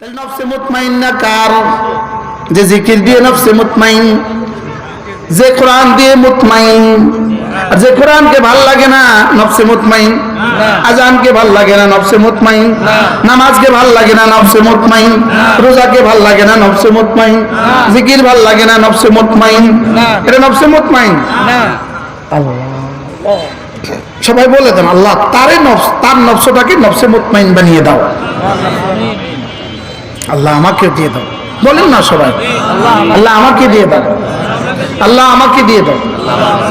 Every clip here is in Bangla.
তাহলে নফসে মুতমাইন্না কার? যে জিকির দিয়ে নফসে মুতমাইন যে কোরআন দিয়ে মুতমাইন। আর যে কোরআনকে ভালো লাগে না নফসে মুতমাইন। আজানকে ভালো লাগে না নফসে মুতমাইন। নামাজকে ভালো লাগে না নফসে মুতমাইন। রোজাকে ভালো লাগে না নফসে মুতমাইন। জিকির ভালো লাগে না নফসে মুতমাইন। এটা নফসে মুতমাইন। সবাই বলে দেন আল্লাহ তারে নফস তার নফসটাকে নফসে মুতমাইন বানিয়ে দাও। আল্লাহ আমাকে দিয়ে দাও। বলেন না সবাই। আল্লাহ আমাকে দিয়ে দাও। আল্লাহ আমাকে দিয়ে দাও।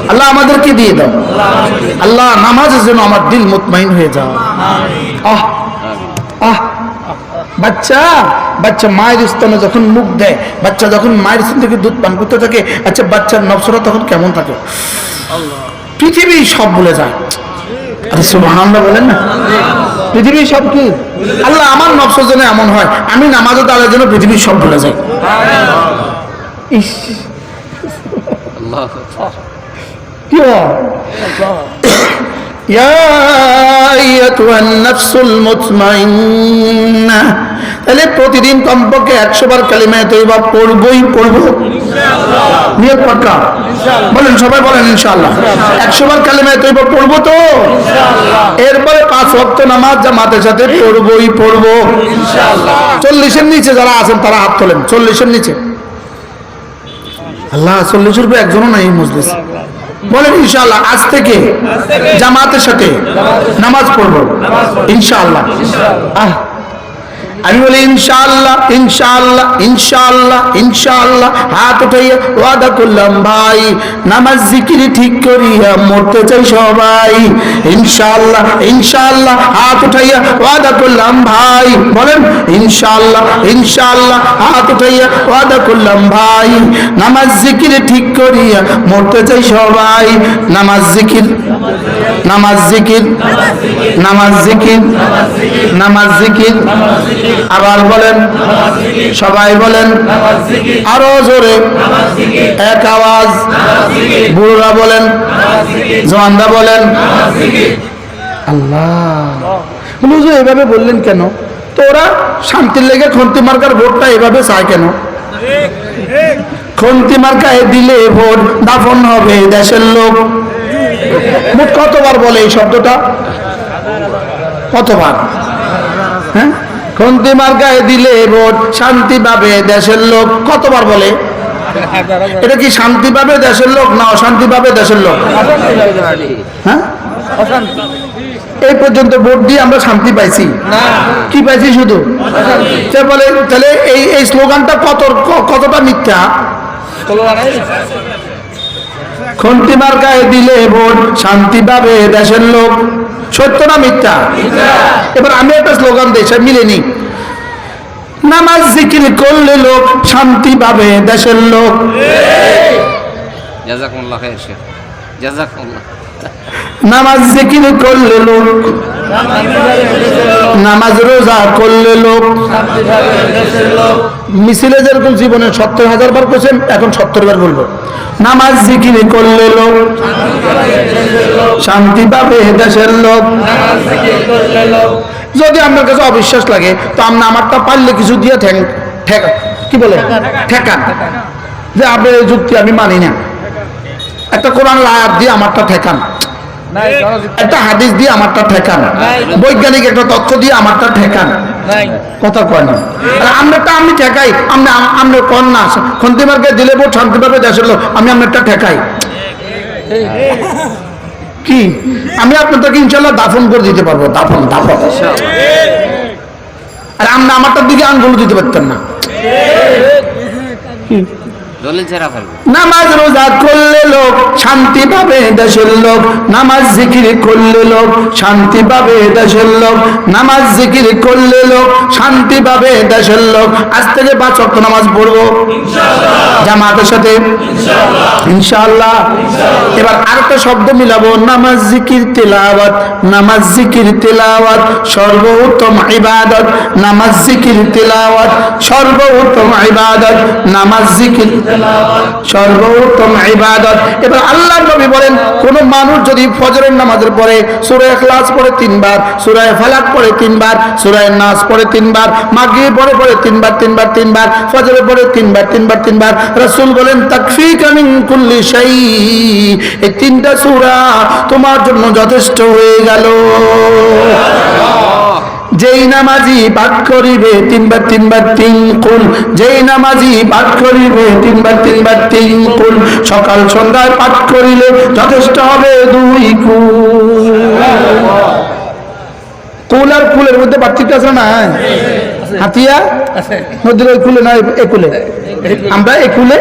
আল্লাহ আমাদেরকে দিয়ে দাও। আল্লাহ নামাজের জন্য আমার দিল মুতমাইন হয়ে যাও আহ আহ, বাচ্চা বাচ্চা মায়ের স্তনে যখন মুখ দেয়, বাচ্চা যখন মায়ের স্তন থেকে দুধ পান করতে থাকে আচ্ছা বাচ্চার নবসরা তখন কেমন থাকে? পৃথিবী সব বলে যায়। সুবহানাল্লাহ বলেন না। পৃথিবীর সব কি? আল্লাহ আমার নকশার জন্য এমন হয় আমি নামাজও দাঁড়ার জন্য পৃথিবীর সব ভুলে যাই। ইস। কি? يا أيتها النفس المطمئنة তাহলে প্রতিদিন কমপক্ষে একশো বার কালিমায় তৈবা পড়বই পড়বো নিয়ত পাক্কা বলেন সবাই বলেন ইনশাআল্লাহ একশো বার কালিমায় তৈবা পড়বো তো এরপরে পাঁচ ওয়াক্ত নামাজ জামাতের সাথে পড়বই পড়বো চল্লিশের নিচে যারা আছেন তারা হাত তোলেন চল্লিশের নিচে আল্লাহ চল্লিশের উপরে একজনও নাই এই মজলিস বলেন ইনশাল্লাহ আজ থেকে জামাতের সাথে নামাজ পড়ব ইনশাল্লাহ আহ। আমি বলি, ইনশাআল্লাহ ইনশাআল্লাহ ইনশাআল্লাহ ইনশাআল্লাহ। হাত উঠাইয়া, ওয়াদা করলাম ভাই, নামাজ জিকিরি ঠিক করিয়া মরতে চাই সবাই। ইনশাআল্লাহ ইনশাআল্লাহ, হাত উঠাইয়া, ওয়াদা করলাম ভাই। বলেন, ইনশাআল্লাহ ইনশাআল্লাহ। হাত উঠাইয়া, ওয়াদা করলাম ভাই, নামাজ জিকিরি ঠিক করিয়া মরতে চাই সবাই। নামাজ জিকির নামাজ জিকির নামাজ জিকির নামাজ জিকির আবার বলেন সবাই বলেন আরও জোরে এক আওয়াজ বুড়োরা বলেন জওয়ানরা বলেন আল্লাহ। হুজুর এভাবে বললেন কেন? তো ওরা শান্তির লেগে খন্তি মার্কার ভোটটা এভাবে চায় কেন? খন্তি মার্কায় দিলে ভোট দাফন হবে দেশের লোক। কতবার বলে এই শব্দটা? কতবার? হ্যাঁ? খন্তি মার্কায় দিলে ভোট শান্তি পাবে দেশের লোক। কতবার বলে? এটা কি শান্তি পাবে দেশের লোক না অশান্তি পাবে দেশের লোক? হ্যাঁ? এই পর্যন্ত ভোট দিয়ে আমরা শান্তি পাইছি। কি পাইছি শুধু? সে বলে তাহলে এই এই স্লোগানটা কত কতটা মিথ্যা? খন্তি মার্কায় দিলে ভোট শান্তি পাবে দেশের লোক। সত্য না মিথ্যা? এবার আমি একটা স্লোগান দিই, সব মিলেনি নামাজ জিকির করলে লোক শান্তি পাবে দেশের লোক। জাজাকুল্লাহ জাজাকুল্লাহ নামাজ জিকির করলে লোক, নামাজ রোজা করলে লোক, মিছিলে যেরকম জীবনে সত্তর হাজার বার করছেন, এখন সত্তর বার বলব। নামাজ জিকির করলে লোক, শান্তি পাবে দেশের লোক। যদি আপনার কাছে অবিশ্বাস লাগে, তো আপনি আমারটা পারলে কিছু দিয়ে ঠেক, কি বলে? ঠেকান যে আপনার যুক্তি আমি মানি না। একটা কোরআন আয়াত দিয়ে আমারটা ঠেকান। একটা হাদিস দিয়ে আমারটা ঠেকান। বৈজ্ঞানিক একটা তথ্য দিয়ে আমারটা ঠেকান। কথা কয় না। আমনেরটা আমি ঠেকাই। আপনি আমরা কন না খন্তিমার্কে দিলে দেশের লোক। আমি ঠেকাই। কি? আমি আপনাদেরকে ইনশাল্লাহ দাফন করে দিতে পারব। দাফন দাফন। আর আমরা আমারটার দিকে আঙ্গুল দিতে পারতাম না। নামাজ রোজা করলে লোক শান্তি পাবে দেশের লোক। নামাজ জিকির করলে লোক শান্তি পাবে দেশের লোক। নামাজ জিকির করলে লোক শান্তি পাবে দেশের লোক। আজ থেকে পাঁচ ওয়াক্ত নামাজ পড়ব। জামাতের সাথে। ইনশাআল্লাহ। এবার আরেকটা শব্দ মিলাবো। নামাজ জিকির তেলাওয়াত। নামাজ জিকির তেলাওয়াত। সর্বোত্তম ইবাদত। নামাজ জিকির তেলাওয়াত। সর্বোত্তম ইবাদত। নামাজ জিকির সর্বোত্তম ইবাদত। এবার আল্লাহ নবী বলেন, কোন মানুষ যদি ফজরের নামাজের পরে সূরা ইখলাস পড়ে তিনবার, সূরা ফালাক পড়ে তিনবার, সূরা নাস পড়ে তিনবার, মাগরিব পড়ে পড়ে তিনবার তিনবার তিনবার, ফজরের পরে তিনবার তিনবার তিনবার, রাসূল বলেন, তাকফিকা মিন কুল্লি শাই এই তিনটা সূরা তোমার জন্য যথেষ্ট হয়ে গেল। যেই নামাজি পাঠ করিবে তিনবার তিনবার তিন কুল। যেই নামাজি পাঠ করিবে তিনবার তিনবার তিন কুল। সকাল সন্ধ্যায় পাঠ করিলে যথেষ্ট হবে দুই কুল। কুল আর কুলের মধ্যে পার্থক্য আছে না হাতিয়া? নদীর ওই কুলে না এ কুলে? আমরা এ কুলে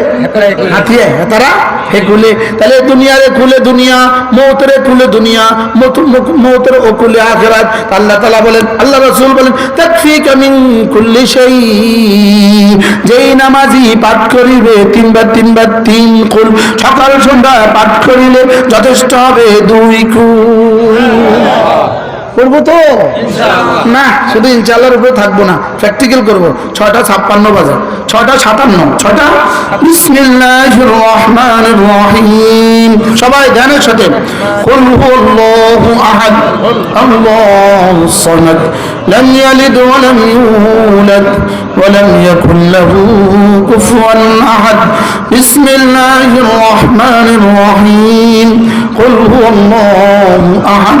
হাতিয়া, তারা এ কুলে। তাহলে দুনিয়ার এ কুলে দুনিয়া, মৌতের এ কুলে দুনিয়া মৌতের ও আখেরাত। আল্লাহ তালা বলেন, আল্লাহ রসুল বলেন, তাকফিক মিন কুল্লি শাই যেই নামাজি পাঠ করিবে, তিনবার তিনবার, তিন কুল। সকাল, সন্ধ্যা পাঠ করিলে যথেষ্ট হবে দুই কুল। করবো তো না শুধু ইনশাল্লাহর উপরে থাকবো না প্র্যাকটিক্যাল করব ছটা ছাপ্পান্ন বাজে ছটা সাতান্ন ছটা বিসমিল্লাহির রহমানির রহিম সবাই ধ্যানের সাথে কুল হুয়াল্লাহু আহাদ আল্লাহুস সামাদ লাম ইয়ালিদ ওয়া লাম ইউলাদ ওয়া লাম ইয়াকুল লাহু কুফুয়ান আহাদ বিসমিল্লাহির রহমানির রহিম قل هو الله أحد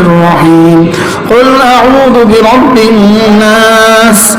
الرحيم. قل أعوذ برب الناس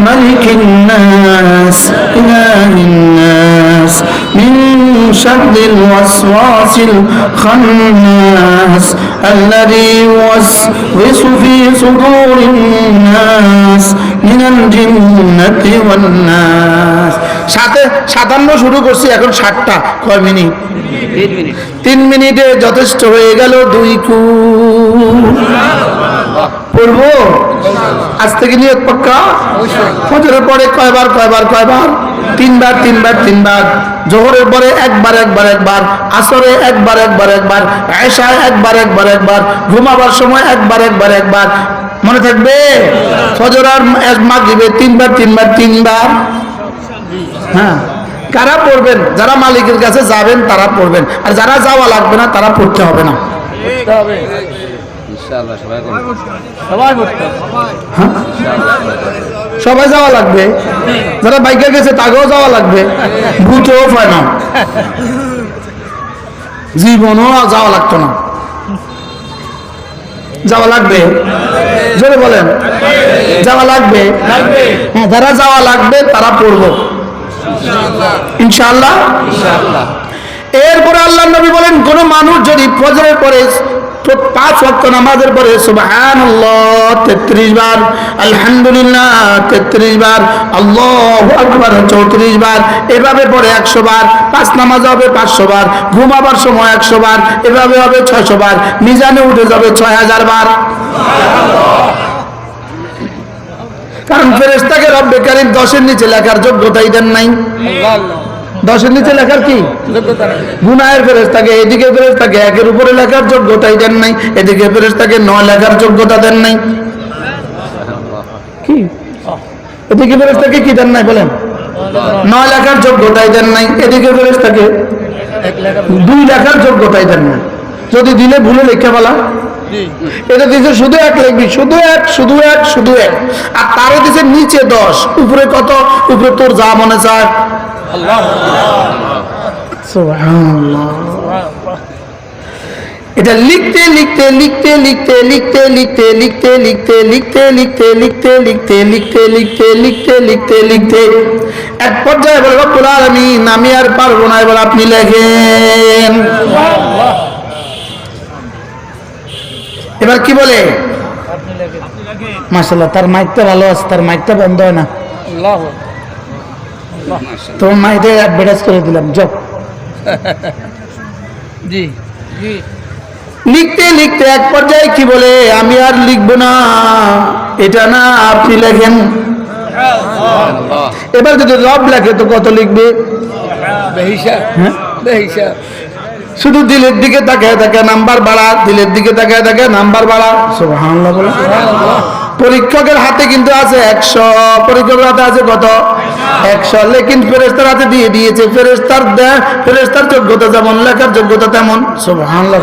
ملك الناس إله الناس من شر الوسواس الخناس الذي يوسوس في صدور الناس من الجنة والناس সাথে সাতান্ন শুরু করছি এখন ষাটটা কয় মিনিট তিন মিনিট তিন মিনিটে যথেষ্ট হয়ে গেল দুই কু পড়ব? আজ থেকে নিয়ত পাক্কা? ফজরের পরে কয়বার কয়বার কয়বার? তিনবার তিনবার তিনবার। জোহরের পরে একবার একবার একবার। আসরে একবার একবার একবার। আয়সায় একবার একবার একবার। ঘুমাবার সময় একবার একবার একবার। মনে থাকবে? ফজর আর মাগরিবে তিনবার তিনবার তিনবার। হ্যাঁ। কারা পড়বেন? যারা মালিকের কাছে যাবেন তারা পড়বেন। আর যারা যাওয়া লাগবে না তারা পড়তে হবে না। ইনশাআল্লাহ সবাই করবে। হ্যাঁ? সবাই যাওয়া লাগবে। যারা বাইকে গেছে তাকেও যাওয়া লাগবে। ভূতেও পায় না। জীবনও যাওয়া লাগতো না। যাওয়া লাগবে? জোরে বলেন। যাওয়া লাগবে? হ্যাঁ যারা যাওয়া লাগবে তারা পড়ব। ইনশাআল্লাহ। এরপরে আল্লাহ নবী বলেন কোন মানুষ যদি ফজরের পরে পাঁচ ওয়াক্ত নামাজের পরে সুবহানাল্লাহ 33 বার, আলহামদুলিল্লাহ 33 বার, আল্লাহু আকবার 34 বার, এভাবে পরে 100 বার, পাঁচ নামাজ হবে 500 বার, ঘুমাবার সময় 100 বার, এভাবে হবে 600 বার, মিজানে উঠে যাবে 6000 বার। কারণ ফেরেশতাকে রব্বে কারীম 10 এর নিচে লেখার যোগ্যতাই দেন নাই। দশের নিচে লেখার কি? গুনায়ের ফেরেস থাকে এদিকে ফেরেস থাকে একের উপরে লেখার যোগ্যতাই দেন নাই এদিকে ফেরেস থাকে নয় লেখার যোগ্যতা দেন নাই। কি? এদিকে ফেরেস থাকে কি দেন নাই বলেন? নয় লেখার যোগ্যতাই দেন নাই এদিকে ফেরেস থাকে দুই লেখার যোগ্যতাই দেন নাই। যদি দিলে ভুলে লেখা বলা এটা দিছে শুধু এক লিখবি শুধু এক শুধু এক শুধু এক আর তারও দিছে নিচে দশ উপরে কত উপরে তোর যা মনে চায় এটা লিখতে লিখতে লিখতে লিখতে লিখতে লিখতে লিখতে লিখতে লিখতে লিখতে লিখতে লিখতে লিখতে লিখতে লিখতে লিখতে লিখতে এক পর্যায়ে বলে রব্বুল আলামিন আমি আর পারব না এবার আপনি লেখেন এবার কি বলে? মাসাল্লাহ তার মাইকটা ভালো আছে তার মাইকটা বন্ধ হয় না। তোমার মাইকে অ্যাডভার্টাইজ করে দিলাম জব জি। জি। লিখতে লিখতে এক পর্যায়ে কি বলে আমি আর লিখব না এটা না আপনি লেখেন। এবার যদি রব লেখে তো কত লিখবে? হ্যাঁ? শুধু দিলের দিকে তাকায় থাকে নাম্বার বাড়া দিলের দিকে তাকায় থাকে নাম্বার বাড়া। সুবহানাল্লাহ বলে পরীক্ষকের হাতে কিন্তু আছে একশো পরীক্ষকের হাতে আছে কত? একশো। লেকিন ফেরেস্তার হাতে দিয়ে দিয়েছে। ফেরেস্তার দেয় ফেরেস্তার যোগ্যতা যেমন লেখার যোগ্যতা তেমন। সুবহানাল্লাহ।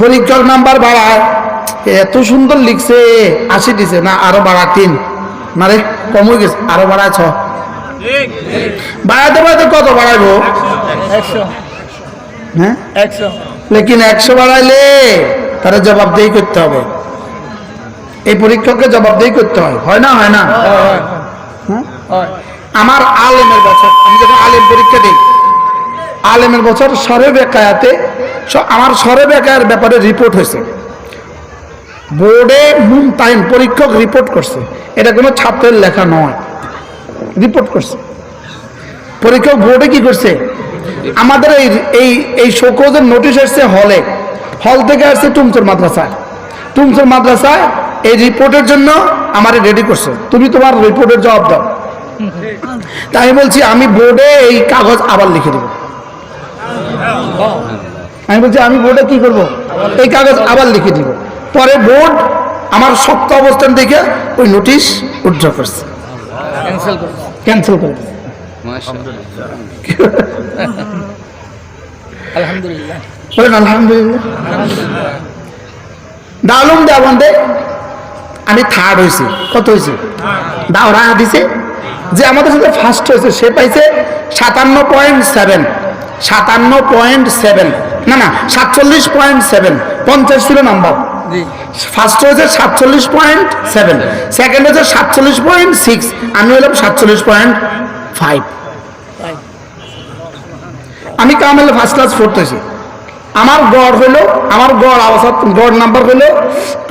পরীক্ষক নাম্বার বাড়ায়। এত সুন্দর লিখছে। আশি দিছে না আরও বাড়া তিন। না রে কম গেছে। আরও বাড়ায় ছ। বাড়াতে বাড়াতে কত একশো। হ্যাঁ? একশো। লেকিন একশো বাড়াইলে তারা জবাবদেহি করতে হবে। এই পরীক্ষককে জবাবদেহি করতে হয়। হয় না হয় না? হয় আমার আলেমের বছর আমি যখন আলেম পরীক্ষা দিই আলেমের বছর সরে বেকায়াতে আমার সরে বেকায়ের ব্যাপারে রিপোর্ট হয়েছে। বোর্ডে মুম টাইম পরীক্ষক রিপোর্ট করছে। এটা কোনো ছাত্রের লেখা নয়। রিপোর্ট করছে। পরীক্ষক বোর্ডে কি করছে? আমাদের এই এই শোকজের নোটিশ এসছে হলে হল থেকে আসছে টুমচুর মাদ্রাসায়। টুমচুর মাদ্রাসায় এই রিপোর্টের জন্য আমার রেডি করছে। তুমি তোমার রিপোর্টের জবাব দাও। তাই বলছি, আমি বোর্ডে এই কাগজ আবার লিখে দেবো। আমি বলছি, আমি বোর্ডে কি করব? এই কাগজ আবার লিখে দিব। পরে বোর্ড আমার শক্ত অবস্থান দেখে ওই নোটিশ উজ্জ্ব করছে। ক্যান্সেল করছি ক্যান্সেল করে। আলহামদুলিল্লাহ। বলেন আলহামদুলিল্লাহ। দালুম দেওয়ান আমি থার্ড হয়েছি। কত হয়েছে? দাওরা দিছে। যে আমাদের সাথে ফার্স্ট হয়েছে সে পাইছে সাতান্ন পয়েন্ট সেভেন সাতান্ন পয়েন্ট সেভেন না না সাতচল্লিশ পয়েন্ট সেভেন পঞ্চাশ ছিল নাম্বার ফার্স্ট হয়েছে সাতচল্লিশ পয়েন্ট সেভেন সেকেন্ড হয়েছে সাতচল্লিশ পয়েন্ট সিক্স আমি হলাম সাতচল্লিশ পয়েন্ট ফাইভ আমি কামেলে ফার্স্ট ক্লাস পড়তেছি। আমার গড় হলো আমার গড় অবস্থা গড় নাম্বার হলো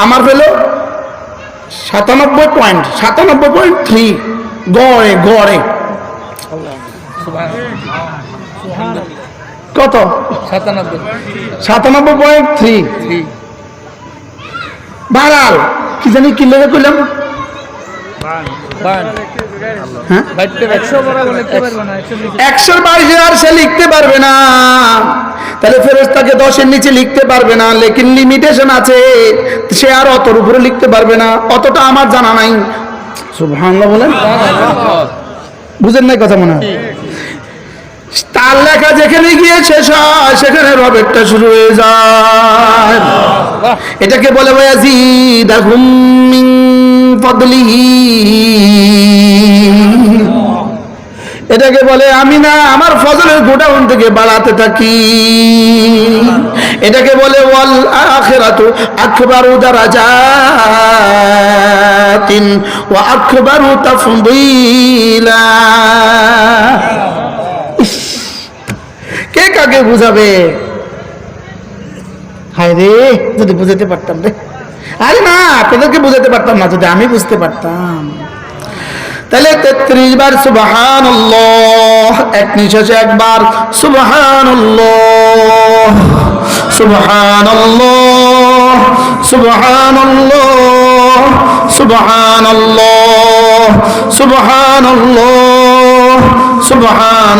আমার হলো সাতানব্বই পয়েন্ট সাতানব্বই পয়েন্ট থ্রি গড়ে গড়ে। কত? সাতানব্বই। সাতানব্বই পয়েন্ট থ্রি থ্রি বাড়াল কি জানি কি লেগে করলাম বান হ্যাঁ? একশোর আর সে লিখতে পারবে না। তাহলে ফেরেস্তাকে দশের নিচে লিখতে পারবে না লেকিন লিমিটেশন আছে। সে আর অতর উপরে লিখতে পারবে না। অতটা আমার জানা নাই। সুবহানাল্লাহ বলেন। বুঝেন নাই কথা মনে হয়? তার লেখা যেখানে গিয়ে শেষ হয় সেখানে রবেরটা শুরু হয়ে যায়। এটাকে বলে মিন ফাদলিহি। এটাকে বলে, আমি না আমার ফজলের গোডাউন থেকে বাড়াতে থাকি। এটাকে বলে, ওয়াল আখিরাতু আকবারু দারাজাতিন ওয়া আকবারু তাফদীলা। কে কাকে বুঝাবে? হায় রে, যদি বুঝাতে পারতাম রে। আরে না আপনাদেরকে বুঝাতে পারতাম না, যদি আমি বুঝতে পারতাম। তাহলে তেত্রিশ বার সুবাহান এক নিঃশ্বাসে একবার সুবাহান সুবাহান সুবাহান সুবাহান সুবাহান সুবাহান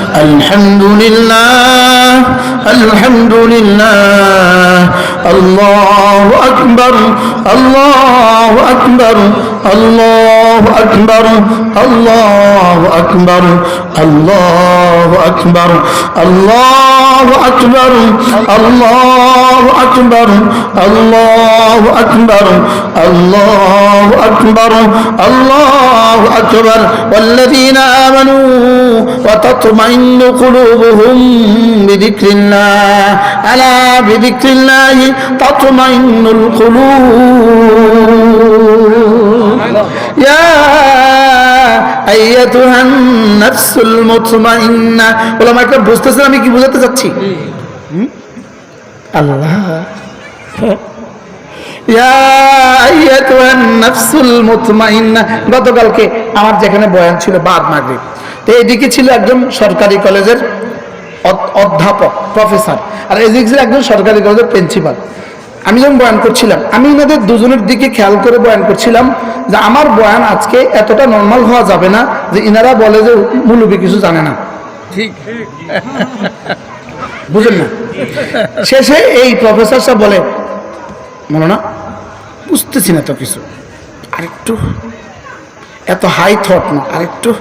الحمد لله الحمد لله الله أكبر الله أكبر الله أكبر الله أكبر الله أكبر الله أكبر الله أكبر الله أكبر الله أكبر الله أكبر. والذين آمنوا وتطمئن قلوبهم بذكر الله ألا بذكر الله تطمئن القلوب يا أيتها النفس المطمئنة বললাম একটা বুঝতেছেন আমি কি বুঝাতে চাচ্ছি হুম? আল্লাহ ইয়া আইয়াতুহান নাফসুল মুতমাইন্না গতকালকে আমার যেখানে বয়ান ছিল বাদ মাগরিব তো এদিকে ছিল একজন সরকারি কলেজের অধ- অধ্যাপক প্রফেসর। আর এদিকে ছিল একজন সরকারি কলেজের প্রিন্সিপাল। আমি যখন বয়ান করছিলাম আমি এনাদের দুজনের দিকে খেয়াল করে বয়ান করছিলাম যে আমার বয়ান আজকে এতটা নর্মাল হওয়া যাবে না যে ইনারা বলে যে মুলুবি কিছু জানে না। ঠিক। বুঝেন না? শেষে এই প্রফেসর সাহেব বলে মনে না বুঝতেছি না তো কিছু। আরেকটু এত হাই থট না আরেকটু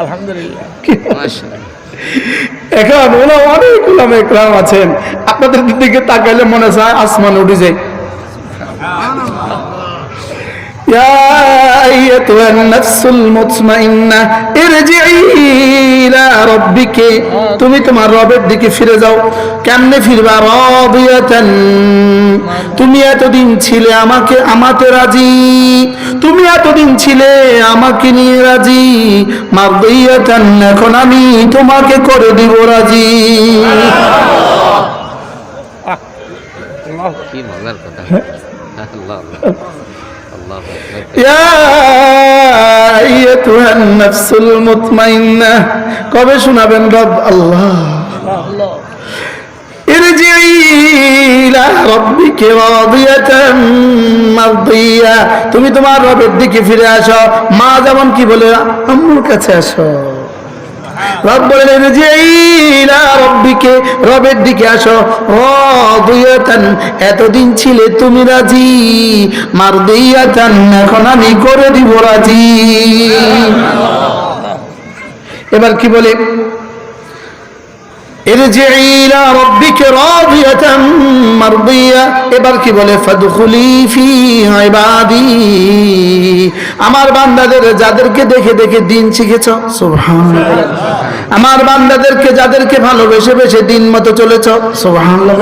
আলহামদুলিল্লাহ মাশাআল্লাহ এখন ওরা অনেক উলামা একরাম আছেন আপনাদের দিকে তাকাইলে মনে চায় আসমান উঠে যায় يا أيتها النفس المطمئنة ارجعي إلى ربك তুমি তোমার রবের দিকে ফিরে যাও কেমনে ফিরবা রাদিয়াতান তুমি এতদিন ছিলে আমাকে আমাতে রাজি। তুমি এতদিন ছিলে আমাকে নিয়ে রাজি। মারদিয়াতান এখন আমি তোমাকে করে দিব রাজি। কি মজার কথা। আল্লাহ আল্লাহ। আল্লাহ আইয়াতুহা নাফসুল মুতমাইন্না। কবে শোনাবেন রব? আল্লাহ। তুমি তোমার রবের দিকে ফিরে আসো। মা যেমন কি বলে আমার কাছে আসো। রব বললেন যে রব্বিকে রবের দিকে আসো। রদুয়াতান, এতদিন ছিলে তুমি রাজি। মার দুইয়াতান এখন আমি করে দিব রাজি। এবার কি বলে ارجعي إلى ربك راضية مرضية এবার কি বলে ফাদখুলি ফি ইবাদি আমার বান্দাদের যাদেরকে দেখে দেখে দিন শিখেছো সুবহানাল্লাহ আমার বান্দাদেরকে যাদেরকে ভালোবেসে বেসে দিন মতো চলেছ সুবহানাল্লাহ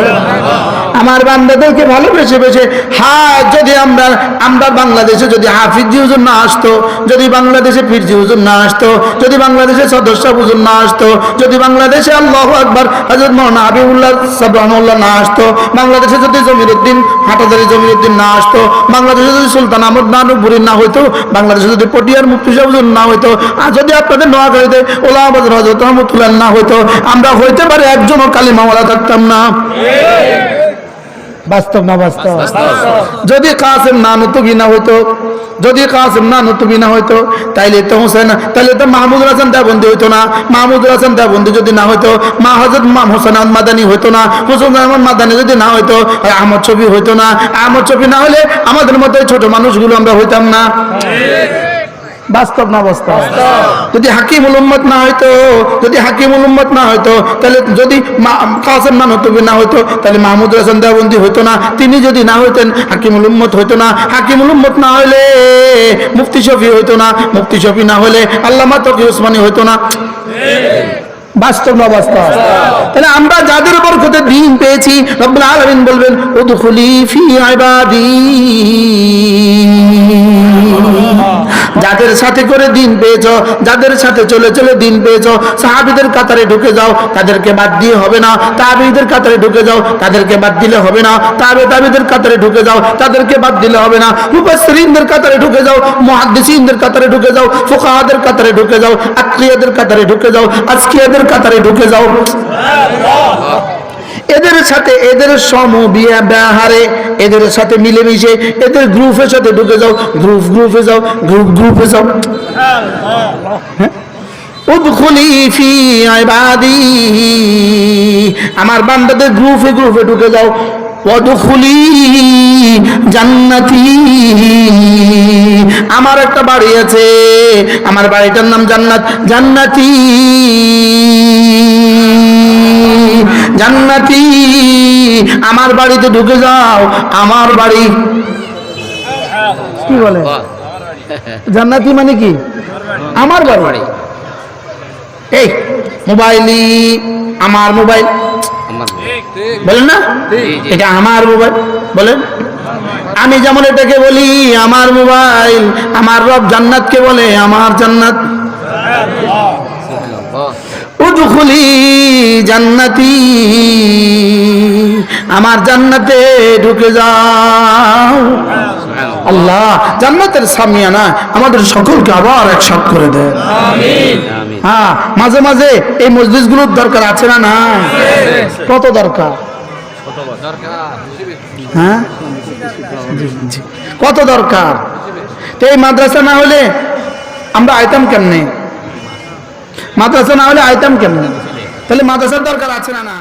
আমার বান্দাদেরকে ভালোবেসে বেসে হ্যাঁ যদি আমরা আমরা বাংলাদেশে যদি হাফিজি হুজুর না আসতো, যদি বাংলাদেশে ফিরজি হুজুর না আসতো, যদি বাংলাদেশে সদস্য হুজুর না আসতো, যদি বাংলাদেশে আল্লাহ আকবর হজরত মৌলানা হাবিবুল্লাহ সাবরানুল্লাহ না আসতো, বাংলাদেশে যদি জমিরুদ্দিন হাটাদারি জমিরুদ্দিন না আসতো, বাংলাদেশে যদি সুলতান আহমদ নানুপুরি না হইতো, বাংলাদেশে যদি পটিয়ার মুক্তি হুজুর না হইতো, আর যদি আপনাদের নোয়াখালীতে ওলাহাবাদ হজরত রহমতুল্লাহ না হইতো, আমরা হইতে পারে একজনও কালিমাওয়ালা থাকতাম না। বাস্তব না বাস্তব? যদি কাসেম না নতুবি না হইতো যদি কাসেম না নতুবি না হইতো তাইলে তো হোসেন তাইলে তো মাহমুদুল হাসান দেবন্দি হইতো না। মাহমুদুল হাসান দেবন্দি যদি না হইতো মা হজরত মাম হোসেন আহমদ মাদানি হইতো না। হোসেন আহমদ মাদানি যদি না হইতো আহমদ ছবি হইতো না। আহমদ ছবি না হলে আমাদের মতো ছোট মানুষগুলো আমরা হইতাম না। বাস্তব না বাস্তব। যদি হাকিমুল উম্মত না হইতো যদি হাকিমুল উম্মত না হইতো তাহলে যদি কাসেম না নতুবি না হইতো তাহলে মাহমুদ হাসান দেওবন্দি হইতো না। তিনি যদি না হইতেন হাকিমুল উম্মত হইতো না। হাকিমুল উম্মত না হইলে মুফতি শফি হইতো না। মুফতি শফি না হলে আল্লামা তকি উসমানী হইতো না। বাস্তব না বাস্তব। তাহলে আমরা যাদের উপর কোথায় দিন পেয়েছি রব্বুল আলামিন বলবেন উদখুলি ফি ইবাদি। যাদের সাথে করে দিন পেয়েছ, যাদের সাথে চলে চলে দিন পেয়েছ, সাহাবিদের কাতারে ঢুকে যাও, তাদেরকে বাদ দিয়ে হবে না। তাবিদের কাতারে ঢুকে যাও, তাদেরকে বাদ দিলে হবে না। তাবে তাবিদের কাতারে ঢুকে যাও, তাদেরকে বাদ দিলে হবে না। মুফাসসিরিনদের কাতারে ঢুকে যাও, মুহাদ্দিসিনদের কাতারে ঢুকে যাও, ফুকাহাদের কাতারে ঢুকে যাও, আকলিয়াদের কাতারে ঢুকে যাও, আজকিয়াদের কাতারে ঢুকে যাও। এদের সাথে এদের সম বিয়া ব্যবহারে এদের সাথে মিলেমিশে, এদের গ্রুপের সাথে ঢুকে যাও, গ্রুপ গ্রুপে যাও, গ্রুপ গ্রুপে যাও। হ্যাঁ? আমার বান্দাদের গ্রুপে গ্রুপে ঢুকে যাও। ওদখুলি জান্নাতি। আমার একটা বাড়ি আছে। আমার বাড়িটার নাম জান্নাত। জান্নাতি। জান্নাতি আমার বাড়িতে ঢুকে যাও আমার বাড়ি। কি বলে? জান্নাতি মানে কি? আমার বাড়ি। এই মোবাইলই আমার মোবাইল। বলেন না? এটা আমার মোবাইল। বলেন। আমি যেমন এটাকে বলি আমার মোবাইল আমার রব জান্নাতকে বলে আমার জান্নাত। উদখুলি জান্নাতি। আমার জান্নাতে ঢুকে যাও। আল্লাহ জান্নাতের সামিয়ানা আমাদের সকলকে আবার এক একসাথ করে দেয় হ্যাঁ মাঝে মাঝে এই মসজিদগুলোর দরকার আছে না না কত দরকার? হ্যাঁ। কত দরকার? তো এই মাদ্রাসা না হলে আমরা আইতাম কেমনে? মাদ্রাসা না হলে আইতাম কেমন? তাহলে মাদ্রাসার দরকার আছে না না